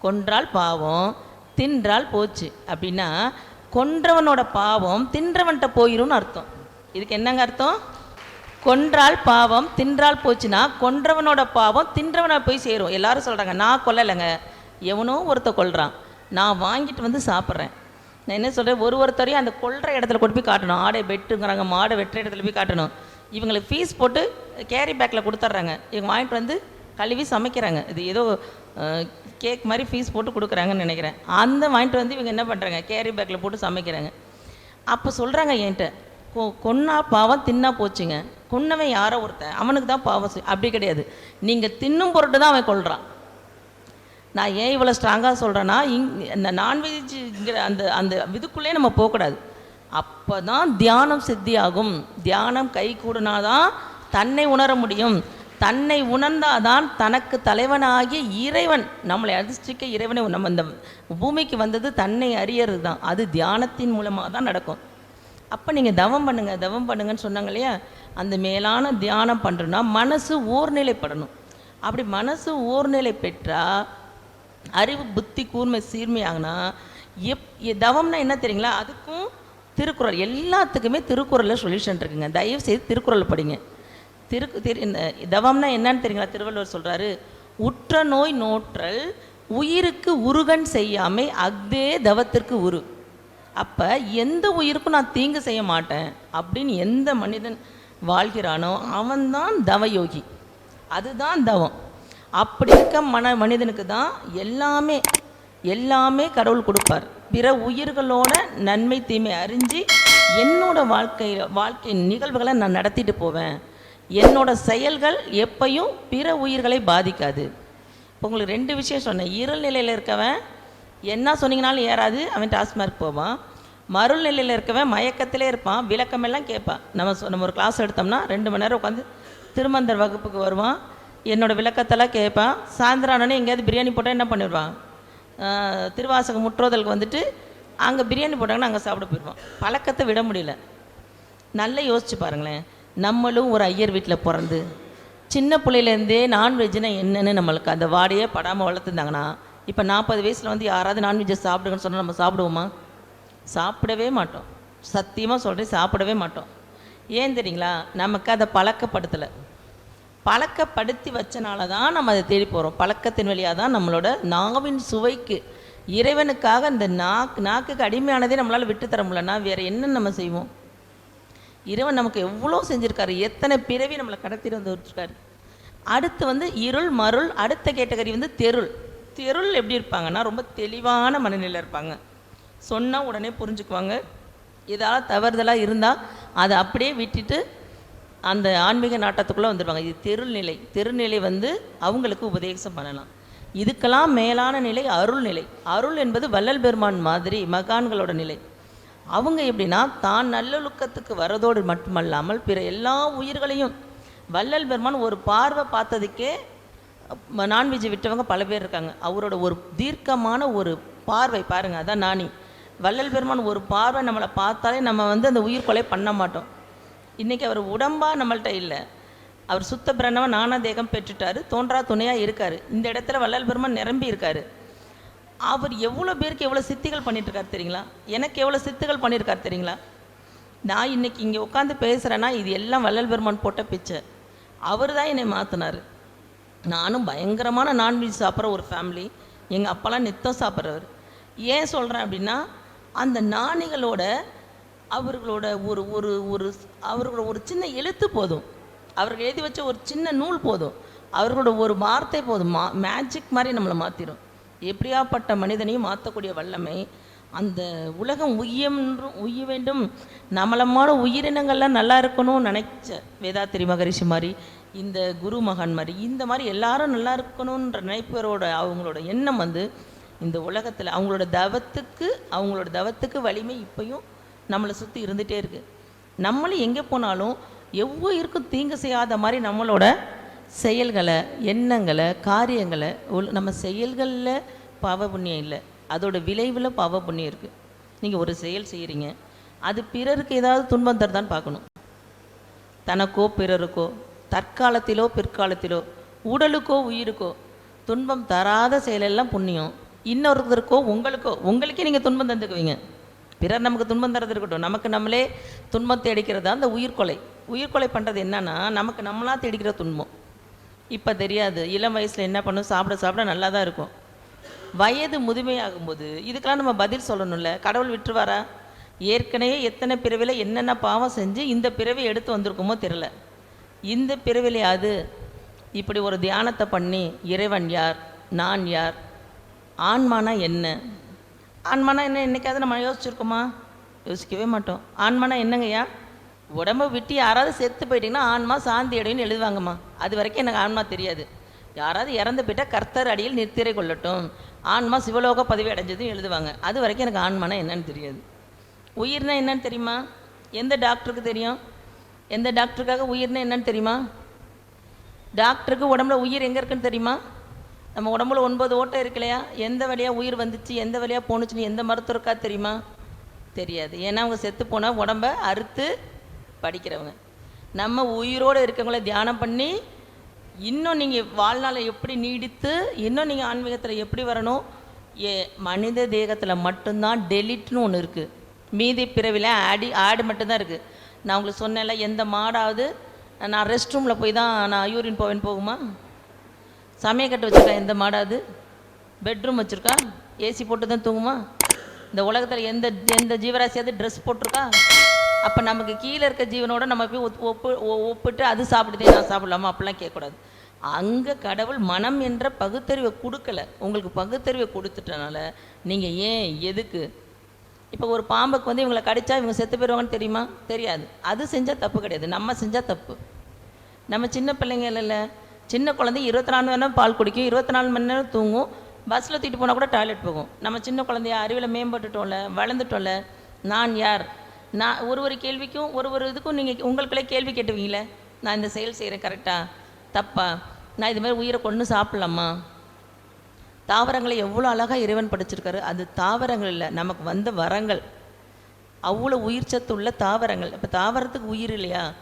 கொன்றால் பாவம் தின்றால் போச்சு. அப்படின்னா கொன்றவனோட பாவம் தின்றவன்கிட்ட போயிரும்னு அர்த்தம். இதுக்கு என்னங்க அர்த்தம்? கொன்றால் பாவம் தின்றால் போச்சுன்னா கொன்றவனோட பாவம் தின்றவனை போய் சேரும். எல்லாரும் சொல்கிறாங்க நான் கொல்லலைங்க. எவனோ ஒருத்த கொள்கிறான் நான் வாங்கிட்டு வந்து சாப்பிட்றேன். நான் என்ன சொல்கிறேன் ஒரு ஒருத்தரையும் அந்த கொல்ற இடத்துல கொண்டு போய் காட்டணும். ஆடை வெட்டுங்கிறாங்க மாடை வெட்டுற இடத்துல போய் காட்டணும். இவங்களுக்கு ஃபீஸ் போட்டு கேரி பேக்கில் கொடுத்துட்றாங்க. இவங்க வாங்கிட்டு வந்து கழுவி சமைக்கிறாங்க. இது ஏதோ கேக் மாதிரி ஃபீஸ் போட்டு கொடுக்குறாங்கன்னு நினைக்கிறேன். அந்த வாங்கிட்டு வந்து இவங்க என்ன பண்ணுறாங்க கேரி பேக்கில் போட்டு சமைக்கிறாங்க. அப்போ சொல்கிறாங்க என்கிட்ட கொ கொன்னா பாவம் தின்னா போச்சுங்க. கொன்னவன் யாரோ ஒருத்தன். அவனுக்கு தான் பாவம் அப்படி கிடையாது. நீங்கள் தின்னும் பொருட்டு தான் அவன் கொள்கிறான் நான் ஏன் இவ்வளோ ஸ்ட்ராங்காக சொல்கிறேன்னா இங் இந்த நான்வெஜ்ங்கிற அந்த அந்த இதுக்குள்ளே நம்ம போகக்கூடாது. அப்போ தான் தியானம் சித்தியாகும். தியானம் கை கூடினாதான் தன்னை உணர முடியும். தன்னை உணர்ந்தாதான் தனக்கு தலைவனாகிய இறைவன் நம்மளை அதிர்ஷ்டிக்க இறைவனை நம்ம இந்த பூமிக்கு வந்தது தன்னை அறியறது தான் அது தியானத்தின் மூலமாக தான் நடக்கும். அப்போ நீங்கள் தவம் பண்ணுங்கள் தவம் பண்ணுங்கன்னு சொன்னாங்க இல்லையா? அந்த மேலான தியானம் பண்ணுறோன்னா மனசு ஓர்நிலைப்படணும். அப்படி மனசு ஓர்நிலை பெற்றால் அறிவு புத்தி கூர்மை சீர்மையாகனா எப் எ- தவம்னா என்ன தெரியுங்களா? அதுக்கும் திருக்குறள் எல்லாத்துக்குமே திருக்குறளில் சொல்யூஷன் இருக்குங்க. தயவு செய்து திருக்குறள் படிங்க. திரு திரு இந்த தவம்னா என்னன்னு தெரியுங்களா? திருவள்ளுவர் சொல்கிறாரு உற்ற நோய் நோற்றல் உயிருக்கு உருகன் செய்யாமை அக்தே தவத்திற்கு உரு. அப்போ எந்த உயிருக்கும் நான் தீங்கு செய்ய மாட்டேன் அப்படின்னு எந்த மனிதன் வாழ்கிறானோ அவன்தான் தவயோகி. அதுதான் தவம். அப்படி இருக்க மன மனிதனுக்கு தான் எல்லாமே எல்லாமே கடவுள் கொடுப்பார். பிற உயிர்களோட நன்மை தீமை அறிஞ்சு என்னோட வாழ்க்கை வாழ்க்கை நிகழ்வுகளை நான் நடத்திட்டு போவேன். என்னோட செயல்கள் எப்பையும் பிற உயிர்களை பாதிக்காது. இப்போ உங்களுக்கு ரெண்டு விஷயம் சொன்னேன். இருள் நிலையில் இருக்கவன் என்ன சொன்னீங்கனாலும் ஏறாது. அவன் டாஸ்மார்க் போவான். மருள் நிலையில் இருக்கவன் மயக்கத்திலே இருப்பான். விளக்கமெல்லாம் கேட்பான். நம்ம சொ- நம்ம ஒரு கிளாஸ் எடுத்தோம்னா ரெண்டு மணி நேரம் உட்காந்து திருமந்தர் வகுப்புக்கு வருவான். என்னோட விளக்கத்தெல்லாம் கேட்பான். சாயந்தரம் ஆனோடனே எங்கேயாவது பிரியாணி போட்டால் என்ன பண்ணிடுவான்? திருவாசகம் முற்றோதலுக்கு வந்துட்டு அங்கே பிரியாணி போட்டாங்கன்னா அங்கே சாப்பிட போயிடுவோம் பழக்கத்தை விட முடியல. நல்லா யோசிச்சு பாருங்களேன். நம்மளும் ஒரு ஐயர் வீட்டில் பிறந்து சின்ன பிள்ளையிலேருந்தே நான்வெஜ்னா என்னென்னு நம்மளுக்கு அந்த வாடையே படாமல் வளர்த்துருந்தாங்கன்னா இப்போ நாற்பது வயசில் வந்து யாராவது நான்வெஜ்ஜை சாப்பிடுங்கன்னு சொன்னால் நம்ம சாப்பிடுவோமா? சாப்பிடவே மாட்டோம். சத்தியமாக சொல்கிறேன் சாப்பிடவே மாட்டோம். ஏன் தெரியுங்களா? நமக்கு அதை பழக்கப்படுத்தலை. பழக்கப்படுத்தி வச்சனால தான் நம்ம அதை தேடி போகிறோம் பழக்கத்தின் வழியாக தான் நம்மளோட நாவின் சுவைக்கு இறைவனுக்காக இந்த நாக்கு நாக்குக்கு அடிமையானதே நம்மளால் விட்டு தர முடியலன்னா வேறு என்ன நம்ம செய்வோம்? இறைவன் நமக்கு எவ்வளோ செஞ்சுருக்காரு? எத்தனை பிறவி நம்மளை கடத்திட்டு வந்து வச்சுருக்காரு அடுத்து வந்து இருள் மருள் அடுத்த கேட்டகரி வந்து தெருள். தெருள் எப்படி இருப்பாங்கன்னா ரொம்ப தெளிவான மனநிலையில் இருப்பாங்க. சொன்னால் உடனே புரிஞ்சுக்குவாங்க. ஏதாவது தவறுதலாக இருந்தால் அதை அப்படியே விட்டுட்டு அந்த ஆன்மீக நாட்டத்துக்குள்ளே வந்துடுவாங்க இது தெருள்நிலை. தெருநிலை வந்து அவங்களுக்கு உபதேசம் பண்ணலாம். இதுக்கெல்லாம் மேலான நிலை அருள்நிலை. அருள் என்பது வள்ளல் பெருமான் மாதிரி மகான்களோட நிலை. அவங்க எப்படின்னா தான் நல்லொழுக்கத்துக்கு வரதோடு மட்டுமல்லாமல் பிற எல்லா உயிர்களையும் வள்ளல் பெருமான் ஒரு பார்வை பார்த்ததுக்கே நான்வெஜ் விட்டவங்க பல பேர் இருக்காங்க. அவரோட ஒரு தீர்க்கமான ஒரு பார்வை பாருங்கள் அதான் நானி வள்ளல் பெருமான் ஒரு பார்வை நம்மளை பார்த்தாலே நம்ம வந்து அந்த உயிர் கொலை பண்ண மாட்டோம். இன்றைக்கி அவர் உடம்பாக நம்மள்கிட்ட இல்லை. அவர் சுத்த பிரணவ நானா தேகம் பெற்றுட்டார். தோன்றா துணையாக இருக்கார். இந்த இடத்துல வள்ளல் பெருமான் நிரம்பி இருக்கார். அவர் எவ்வளோ பேருக்கு எவ்வளோ சித்திகள் பண்ணிட்டுருக்கார் தெரியுங்களா? எனக்கு எவ்வளோ சித்துகள் பண்ணியிருக்காரு தெரியுங்களா? நான் இன்னைக்கு இங்கே உட்காந்து பேசுகிறேன்னா இது எல்லாம் வள்ளல் பெருமான் போட்ட பிச்சை. அவர் தான் என்னை மாற்றினார் நானும் பயங்கரமான நான்வெஜ் சாப்பிட்ற ஒரு ஃபேமிலி எங்கள் அப்பாலாம் நித்தம் சாப்பிட்றவர். ஏன் சொல்கிறேன் அப்படின்னா அந்த நாணிகளோட அவர்களோட ஒரு ஒரு ஒரு அவர்களோட ஒரு சின்ன எழுத்து போதும். அவர்கள் எழுதி வச்ச ஒரு சின்ன நூல் போதும். அவர்களோட ஒரு வார்த்தை போதும். மா மேஜிக் மாதிரி நம்மளை மாற்றிடும் எப்படியாப்பட்ட மனிதனையும் மாற்றக்கூடிய வல்லமை அந்த உலகம் உய்யன்றும் உய்ய வேண்டும். நம்மளமான உயிரினங்கள்லாம் நல்லா இருக்கணும்னு நினைச்ச வேதாத்திரி மகரிஷி மாதிரி இந்த குரு மகான் மாதிரி இந்த மாதிரி எல்லாரும் நல்லா இருக்கணுன்ற நினைப்பவரோட அவங்களோட எண்ணம் வந்து இந்த உலகத்தில் அவங்களோட தவத்துக்கு அவங்களோட தவத்துக்கு வலிமை இப்பையும் நம்மளை சுற்றி இருந்துகிட்டே இருக்குது நம்மளும் எங்கே போனாலும் எவ்வுயிருக்கும் தீங்கு செய்யாத மாதிரி நம்மளோட செயல்களை எண்ணங்களை காரியங்களை உள்- நம்ம செயல்களில் பாவ புண்ணியம் இல்லை. அதோட விளைவில் பாவ புண்ணியம் இருக்குது நீங்கள் ஒரு செயல் செய்கிறீங்க அது பிறருக்கு ஏதாவது துன்பம் தருதான்னு பார்க்கணும் தனக்கோ பிறருக்கோ தற்காலத்திலோ பிற்காலத்திலோ உடலுக்கோ உயிருக்கோ துன்பம் தராத செயலெல்லாம் புண்ணியம். இன்னொருத்தருக்கோ உங்களுக்கோ உங்களுக்கே நீங்கள் துன்பம் தந்துக்குவீங்க. பிறர் நமக்கு துன்பம் தரது இருக்கட்டும். நமக்கு நம்மளே துன்பத்தை அடிக்கிறது அந்த உயிர்கொலை உயிர்கொலை பண்ணுறது என்னன்னா நமக்கு நம்மளா தேடிக்கிற துன்பம். இப்போ தெரியாது. இளம் வயசில் என்ன பண்ணும்? சாப்பிட சாப்பிட நல்லா தான் இருக்கும். வயது முதுமையாகும்போது இதுக்கெல்லாம் நம்ம பதில் சொல்லணும்ல. கடவுள் விட்டுருவாரா? ஏற்கனவே எத்தனை பிறவியில் என்னென்ன பாவம் செஞ்சு இந்த பிறவி எடுத்து வந்திருக்குமோ தெரில இந்த பிறவிலையாவது இப்படி ஒரு தியானத்தை பண்ணி இறைவன் யார்? நான் யார்? ஆன்மானா என்ன? ஆன்மானா என்ன என்றைக்காவது நம்ம யோசிச்சுருக்கோமா? யோசிக்கவே மாட்டோம். ஆன்மானா என்னங்கய்யா? உடம்ப விட்டு யாராவது செத்து போயிட்டீங்கன்னா ஆன்மா சாந்தி அடையும்னு எழுதுவாங்கம்மா. அது வரைக்கும் எனக்கு ஆன்மா தெரியாது. யாராவது இறந்து போயிட்டா கர்த்தர் அடியில் நித்திரை கொள்ளட்டும். ஆன்மா சிவலோக பதவி அடைஞ்சதும் எழுதுவாங்க. அது வரைக்கும் எனக்கு ஆன்மானா என்னன்னு தெரியாது. உயிர்னா என்னன்னு தெரியுமா? எந்த டாக்டருக்கு தெரியும்? எந்த டாக்டருக்காக உயிர்னா என்னன்னு தெரியுமா? டாக்டருக்கு உடம்புல உயிர் எங்கே இருக்குன்னு தெரியுமா? நம்ம உடம்புல ஒன்பது ஓட்டை இருக்கு இல்லையா? எந்த வழியாக உயிர் வந்துச்சு எந்த வழியாக போணுச்சுன்னு எந்த மருத்துவருக்கா தெரியுமா? தெரியாது. ஏன்னா அவங்க செத்து போனால் உடம்ப அறுத்து படிக்கிறவங்க. நம்ம உயிரோடு இருக்கவங்கள தியானம் பண்ணி இன்னும் நீங்கள் வாழ்நாளை எப்படி நீடித்து இன்னும் நீங்கள் ஆன்மீகத்தில் எப்படி வரணும்? ஏ மனித தேகத்தில் மட்டும்தான் டெலிட்னு ஒன்று இருக்குது மீதி பிறவில ஆடி ஆடு மட்டும்தான் இருக்குது நான் உங்களுக்கு சொன்னேன்ல எந்த மாடாவது நான் ரெஸ்ட் ரூமில் போய் தான் நான் யூரின் போவேன் போகுமா? சமயக்கட்டு வச்சுருக்கா? எந்த மாடாது பெட்ரூம் வச்சுருக்கா? ஏசி போட்டு தான் தூங்குமா? இந்த உலகத்தில் எந்த எந்த ஜீவராசியாவது ட்ரெஸ் போட்டிருக்கா? அப்போ நமக்கு கீழே இருக்க ஜீவனோட நம்ம போய் ஒப்பு ஒ- ஒப்பிட்டு அது சாப்பிடுதே நான் சாப்பிடலாமா? அப்படிலாம் கேட்கக்கூடாது. அங்கே கடவுள் மனம் என்ற பகுத்தறிவை கொடுக்கல. உங்களுக்கு பகுத்தறிவை கொடுத்துட்டனால நீங்கள் ஏன் எதுக்கு? இப்போ ஒரு பாம்புக்கு வந்து இவங்களை கடிச்சா இவங்க செத்து போயிடுவாங்கன்னு தெரியுமா? தெரியாது. அது செஞ்சால் தப்பு கிடையாது. நம்ம செஞ்சால் தப்பு. நம்ம சின்ன பிள்ளைங்க சின்ன குழந்தை இருபத்தி நாலு மணி நேரம் பால் குடிக்கும். இருபத்தி நாலு மணி நேரம் தூங்கும். பஸ்ஸில் தூக்கிட்டு போனால் கூட டாய்லெட் போகும். நம்ம சின்ன குழந்தைய அறிவில் மேம்பட்டுட்டோம்ல வளர்ந்துட்டோம்ல நான் யார்? நான் ஒரு ஒரு கேள்விக்கும் ஒரு ஒரு இதுக்கும் நீங்கள் உங்களுக்குள்ளே கேள்வி கேட்டுவீங்களே? நான் இந்த செயல் செய்கிறேன் கரெக்டா தப்பா? நான் இது மாதிரி உயிரை கொண்டு சாப்பிட்லாமா? தாவரங்களை எவ்வளோ அழகாக இறைவன் படைச்சிருக்காரு. அது தாவரங்கள் இல்லை நமக்கு வந்த வரங்கள். அவ்வளோ உயிர் சத்து உள்ள தாவரங்கள். இப்போ தாவரத்துக்கு உயிர் இல்லையா?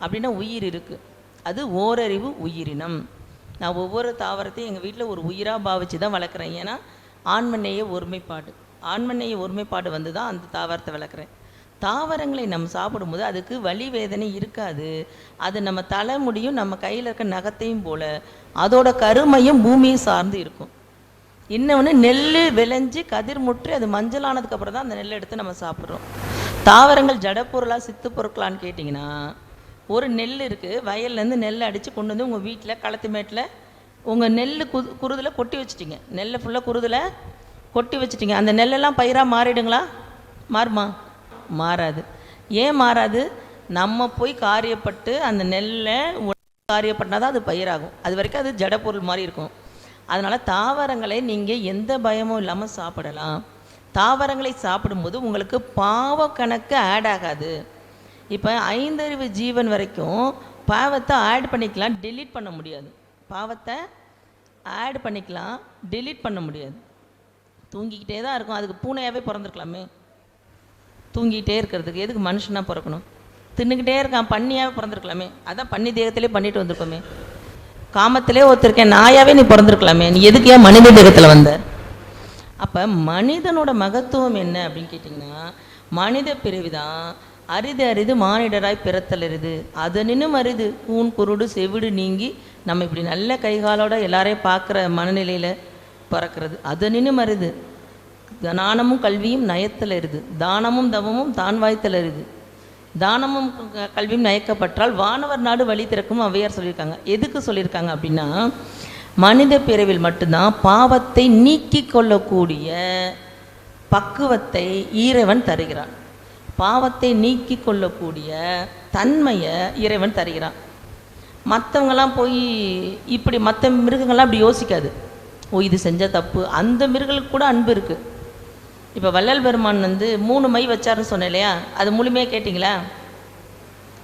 அப்படின்னா உயிர் இருக்குது அது ஓரறிவு உயிரினம். நான் ஒவ்வொரு தாவரத்தையும் எங்கள் வீட்டில் ஒரு உயிராக பாவிச்சு தான் வளர்க்குறேன். ஏன்னா ஆண்மநேய ஒருமைப்பாடு. ஆண்மநேய ஒருமைப்பாடு வந்து தான் அந்த தாவரத்தை வளர்க்குறேன். தாவரங்களை நம்ம சாப்பிடும்போது அதுக்கு வலி வேதனை இருக்காது. அது நம்ம தலைமுடியும் நம்ம கையில் இருக்க நகத்தையும் போல அதோட கருமையும் பூமியை சார்ந்து இருக்கும். இன்னொன்று நெல் விளைஞ்சு கதிர் முற்றி அது மஞ்சள் தான் அந்த நெல் எடுத்து நம்ம சாப்பிட்றோம். தாவரங்கள் ஜடப்பொருளாக சித்து பொருட்களான்னு கேட்டிங்கன்னா ஒரு நெல் இருக்குது வயல்லேருந்து நெல் அடித்து கொண்டு வந்து உங்கள் வீட்டில் களத்து மேட்டில் உங்கள் நெல் கு குருதில் கொட்டி வச்சுட்டிங்க. நெல்லை ஃபுல்லாக குருதில் கொட்டி வச்சுட்டிங்க. அந்த நெல்லெல்லாம் பயிராக மாறிடுங்களா? மாறுமா? மாறாது. ஏன் மாறாது? நம்ம போய் காரியப்பட்டு அந்த நெல்லை காரியப்பட்டா தான் அது பயிராகும். அது வரைக்கும் அது ஜடப்பொருள் மாதிரி இருக்கும். அதனால் தாவரங்களை நீங்கள் எந்த பயமும் இல்லாமல் சாப்பிடலாம். தாவரங்களை சாப்பிடும்போது உங்களுக்கு பாவ கணக்கு ஆட் ஆகாது. இப்போ ஐந்தறிவு ஜீவன் வரைக்கும் பாவத்தை ஆட் பண்ணிக்கலாம் டெலீட் பண்ண முடியாது. பாவத்தை ஆட் பண்ணிக்கலாம் டெலீட் பண்ண முடியாது. தூங்கிக்கிட்டே தான் இருக்கும். அதுக்கு பூனையாகவே பிறந்திருக்கலாமே. தூங்கிக்கிட்டே இருக்கிறதுக்கு எதுக்கு மனுஷனாக பிறக்கணும்? தின்னுக்கிட்டே இருக்கான் பண்ணியாகவே பிறந்திருக்கலாமே. அதான் பண்ணி தேகத்திலே பண்ணிட்டு வந்திருக்கோமே. காமத்திலே ஒருத்தருக்கேன் நாயாகவே நீ பிறந்திருக்கலாமே. நீ எதுக்கு ஏன் மனித தேகத்தில் வந்த? அப்போ மனிதனோட மகத்துவம் என்ன அப்படின்னு கேட்டிங்கன்னா மனித பிறவிதான் அரிது அரிது மானிடராய் பிறத்தல் அரிது அதனினும் அரிது. கூன் குருடு செவிடு நீங்கி நம்ம இப்படி நல்ல கைகாலோட எல்லாரையும் பார்க்குற மனநிலையில் பிறக்கிறது. அதனினும் அரிது. தானமும் கல்வியும் நயத்தல் அரிது தானமும் தவமும் தான் வாய்த்தல் அரிது தானமும் க- கல்வியும் நயக்கப்பட்டால் வானவர் நாடு வழி திறக்கும் அவையார் சொல்லியிருக்காங்க. எதுக்கு சொல்லியிருக்காங்க அப்படின்னா மனித பிறவில் மட்டும்தான் பாவத்தை நீக்கிக் கொள்ளக்கூடிய பக்குவத்தை ஈரவன் தருகிறான். பாவத்தை நீக்கி கொள்ளக்கூடிய தன்மையை இறைவன் தருகிறான். மற்றவங்கெல்லாம் போய் இப்படி மற்ற மிருகங்கள்லாம் அப்படி யோசிக்காது. ஓ இது செஞ்ச தப்பு. அந்த மிருகங்களுக்கு கூட அன்பு இருக்குது இப்போ வள்ளல் பெருமான் வந்து மூணு மை வச்சாருன்னு சொன்னேன் இல்லையா? அது முழுமையாக கேட்டிங்களா?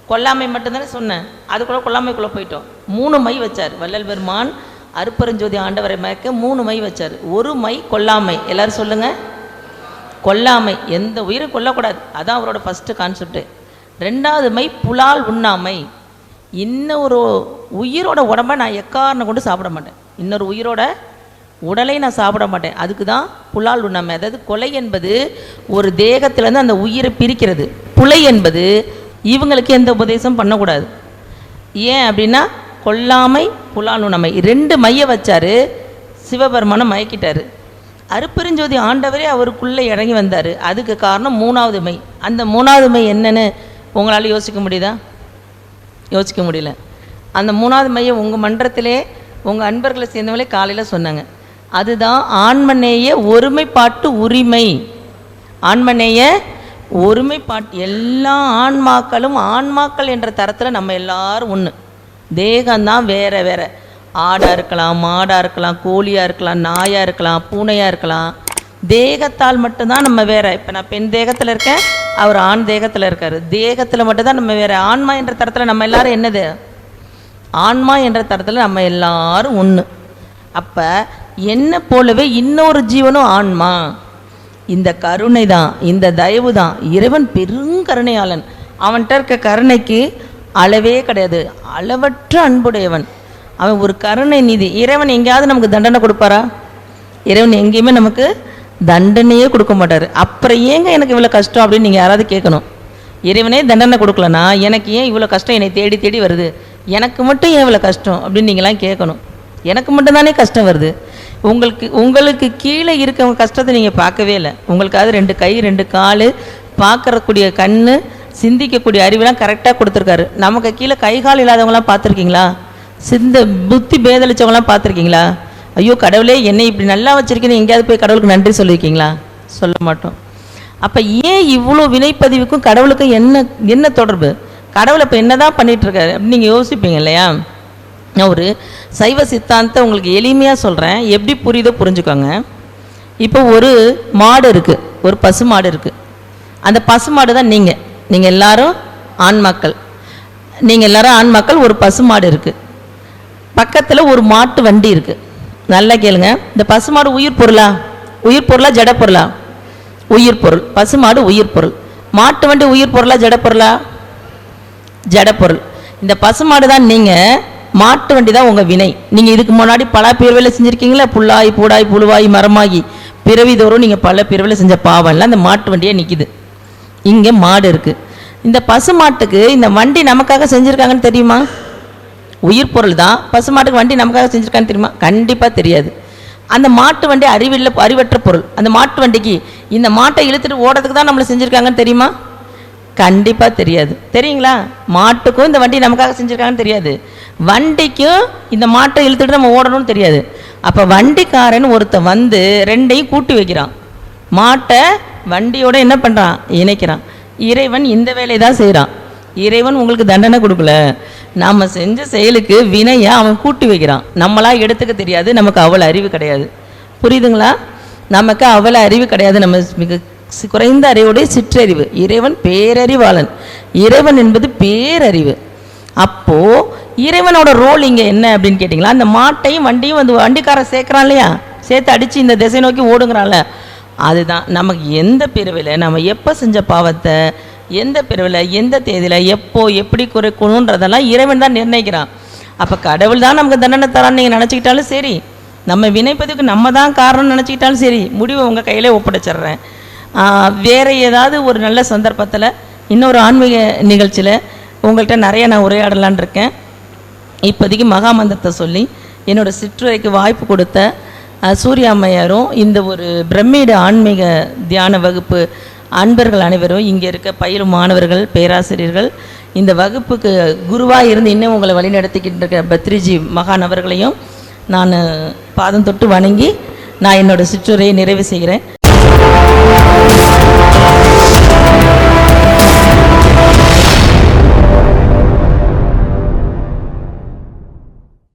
கொல்லாமை மட்டும்தானே சொன்னேன். அதுக்குள்ளே கொல்லாமைக்குள்ளே போயிட்டோம். மூணு மை வச்சார். வள்ளல் பெருமான் அருப்பரஞ்சோதி ஆண்டவரை மயக்க மூணு மை வச்சார். ஒரு மை கொல்லாமை. எல்லாரும் சொல்லுங்கள் கொல்லாமை எந்த உயிரும் கொல்லக்கூடாது. அதான் அவரோட ஃபஸ்ட்டு கான்செப்ட்டு ரெண்டாவது மை புலால் உண்ணாமை. இன்னொரு உயிரோட உடம்ப நான் எக்காரணம் கொண்டு சாப்பிட மாட்டேன். இன்னொரு உயிரோட உடலை நான் சாப்பிட மாட்டேன். அதுக்கு தான் புலால் உண்ணாமை. அதாவது கொலை என்பது ஒரு தேகத்திலேருந்து அந்த உயிரை பிரிக்கிறது. புலை என்பது இவங்களுக்கு எந்த உபதேசம் பண்ணக்கூடாது. ஏன் அப்படின்னா கொல்லாமை புலால் உண்ணாமை. ரெண்டு மைய வச்சார். சிவபெருமானை மயக்கிட்டார். அருப்பெருஞ்சோதி ஆண்டவரே அவருக்குள்ளே இறங்கி வந்தார். அதுக்கு காரணம் மூணாவது மை. அந்த மூணாவது மை என்னன்னு உங்களால் யோசிக்க முடியுதா? யோசிக்க முடியல. அந்த மூணாவது மையை உங்கள் மன்றத்திலே உங்கள் அன்பர்களை சேர்ந்தவங்களே காலையில் சொன்னாங்க. அதுதான் ஆண்மநேய ஒருமைப்பாட்டு உரிமை. ஆண்மநேய ஒருமைப்பாட்டு எல்லா ஆன்மாக்களும் ஆன்மாக்கள் என்ற தரத்தில் நம்ம எல்லாரும் ஒன்று தேகம்தான் வேற வேறு. ஆடாக இருக்கலாம் மாடாக இருக்கலாம் கோழியாக இருக்கலாம் நாயாக இருக்கலாம் பூனையாக இருக்கலாம். தேகத்தால் மட்டும்தான் நம்ம வேற. இப்போ நான் பெண் தேகத்தில் இருக்கேன் அவர் ஆண் தேகத்தில் இருக்கார். தேகத்தில் மட்டும்தான் நம்ம வேறு. ஆன்மா என்ற தரத்தில் நம்ம எல்லாரும் என்னது? ஆன்மா என்ற தரத்தில் நம்ம எல்லாரும் ஒன்று அப்போ என்ன போலவே இன்னொரு ஜீவனும் ஆன்மா. இந்த கருணை தான் இந்த தயவு தான். இறைவன் பெருங்கருணையாளன் அவன்கிட்ட இருக்க கருணைக்கு அளவே கிடையாது. அளவற்ற அன்புடையவன். அவன் ஒரு கருணை நிதி. இறைவன் எங்கேயாவது நமக்கு தண்டனை கொடுப்பாரா? இறைவன் எங்கேயுமே நமக்கு தண்டனையே கொடுக்க மாட்டார். அப்புறம் ஏங்க எனக்கு இவ்வளோ கஷ்டம் அப்படின்னு நீங்கள் யாராவது கேட்கணும். இறைவனே தண்டனை கொடுக்கலனா எனக்கு ஏன் இவ்வளோ கஷ்டம் என்னை தேடி தேடி வருது? எனக்கு மட்டும் ஏன் இவ்வளோ கஷ்டம் அப்படின்னு நீங்களாம் கேட்கணும். எனக்கு மட்டும்தானே கஷ்டம் வருது. உங்களுக்கு உங்களுக்கு கீழே இருக்கவங்க கஷ்டத்தை நீங்கள் பார்க்கவே இல்லை. உங்களுக்காவது ரெண்டு கை ரெண்டு கால் பார்க்கறக்கூடிய கண் சிந்திக்கக்கூடிய அறிவுலாம் கரெக்டாக கொடுத்துருக்காரு. நமக்கு கீழே கை கால் இல்லாதவங்களாம் பார்த்துருக்கீங்களா? சிந்த புத்தி பேதளிச்சவங்களாம் பார்த்துருக்கீங்களா? ஐயோ கடவுளே என்னை இப்படி நல்லா வச்சுருக்கேன்னு எங்கேயாவது போய் கடவுளுக்கு நன்றி சொல்லியிருக்கீங்களா? சொல்ல மாட்டோம். அப்போ ஏன் இவ்வளோ வினைப்பதிவுக்கும் கடவுளுக்கும் என்ன என்ன தொடர்பு? கடவுள் இப்போ என்ன தான் பண்ணிகிட்ருக்காரு அப்படின்னு நீங்கள் யோசிப்பீங்க இல்லையா? நான் ஒரு சைவ சித்தாந்தத்தை உங்களுக்கு எளிமையாக சொல்கிறேன் எப்படி புரியுதோ புரிஞ்சுக்கோங்க. இப்போ ஒரு மாடு இருக்குது ஒரு பசு மாடு இருக்குது அந்த பசு மாடு தான் நீங்கள் நீங்கள் எல்லாரும் ஆண்மக்கள் நீங்கள் எல்லாரும் ஆண்மக்கள் ஒரு பசு மாடு இருக்குது பக்கத்தில் ஒரு மாட்டு வண்டி இருக்குது நல்லா கேளுங்க. இந்த பசுமாடு உயிர் பொருளா? உயிர் பொருளா ஜட பொருளா? உயிர் பொருள். பசுமாடு உயிர் பொருள். மாட்டு வண்டி உயிர் பொருளா ஜட பொருளா? ஜட பொருள். இந்த பசுமாடு தான் நீங்கள் மாட்டு வண்டி தான் உங்கள் வினை. நீங்கள் இதுக்கு முன்னாடி பல பிறவில செஞ்சுருக்கீங்களா? புல்லாய் பூடாய் புழுவாய் மரமாகி. பிறவி தோறும் நீங்கள் பல பிறவில செஞ்ச பாவம்லாம் அந்த மாட்டு வண்டியே நிற்கிது இங்கே மாடு இருக்குது இந்த பசு மாட்டுக்கு இந்த வண்டி நமக்காக செஞ்சுருக்காங்கன்னு தெரியுமா? உயிர் பொருள் தான். பசு மாட்டுக்கு வண்டி நமக்காக செஞ்சுருக்கான்னு தெரியுமா? கண்டிப்பாக தெரியாது. அந்த மாட்டு வண்டி அறிவில்ல அறிவற்ற பொருள். அந்த மாட்டு வண்டிக்கு இந்த மாட்டை இழுத்துட்டு ஓடுறதுக்கு தான் நம்மளை செஞ்சுருக்காங்கன்னு தெரியுமா? கண்டிப்பாக தெரியாது. தெரியுங்களா? மாட்டுக்கும் இந்த வண்டி நமக்காக செஞ்சுருக்காங்கன்னு தெரியாது. வண்டிக்கும் இந்த மாட்டை இழுத்துட்டு நம்ம ஓடணும்னு தெரியாது. அப்போ வண்டிக்காரன் ஒருத்தன் வந்து ரெண்டையும் கூட்டி வைக்கிறான். மாட்டை வண்டியோட என்ன பண்ணுறான் இணைக்கிறான். இறைவன் இந்த வேலையை தான் செய்கிறான் இறைவன் உங்களுக்கு தண்டனை கொடுக்கல. நாம் செஞ்ச செயலுக்கு வினையை அவன் கூட்டி வைக்கிறான். நம்மளா எடுத்துக்க தெரியாது நமக்கு அவ்வளோ அறிவு கிடையாது. புரியுதுங்களா? நமக்கு அவ்வளோ அறிவு கிடையாது. நம்ம மிக குறைந்த அறிவுடைய சிற்றறிவு. இறைவன் பேரறிவாளன். இறைவன் என்பது பேரறிவு. அப்போது இறைவனோட ரோல் இங்கே என்ன அப்படின்னு கேட்டிங்களா? அந்த மாட்டையும் வண்டியும் வந்து வண்டிக்காரன் சேர்க்குறான் இல்லையா? சேர்த்து அடித்து இந்த திசை நோக்கி ஓடுங்கிறான்ல. அதுதான். நமக்கு எந்த பிரிவில் நம்ம எப்போ செஞ்ச பாவத்தை எந்த பிரிவில் எந்த தேதியில் எப்போ எப்படி குறைக்கணுன்றதெல்லாம் இறைவன் தான் நிர்ணயிக்கிறான். அப்போ கடவுள் தான் நமக்கு தண்டனை தரான்னு நீங்கள் நினச்சிக்கிட்டாலும் சரி நம்ம வினைப்பதுக்கு நம்ம தான் காரணம்னு நினச்சிக்கிட்டாலும் சரி முடிவை உங்கள் கையில் ஒப்படைச்சிட்றேன். வேறு ஏதாவது ஒரு நல்ல சந்தர்ப்பத்தில் இன்னொரு ஆன்மீக நிகழ்ச்சியில் உங்கள்கிட்ட நிறைய நான் உரையாடலான் இருக்கேன். இப்போதைக்கு மகாமந்தத்தை சொல்லி என்னோட சிற்றுரைக்கு வாய்ப்பு கொடுத்த சூர்யா அம்மையாரும் இந்த ஒரு பிரம்மீடு ஆன்மீக தியான வகுப்பு அன்பர்கள் அனைவரும் இங்கே இருக்க பயிலும் மாணவர்கள் பேராசிரியர்கள் இந்த வகுப்புக்கு குருவாக இருந்து இன்னும் உங்களை வழிநடத்திக்கிட்டு இருக்க பத்ரிஜி மகான் அவர்களையும் நான் பாதம் தொட்டு வணங்கி நான் என்னோட சிற்றுரையை நிறைவு செய்கிறேன்.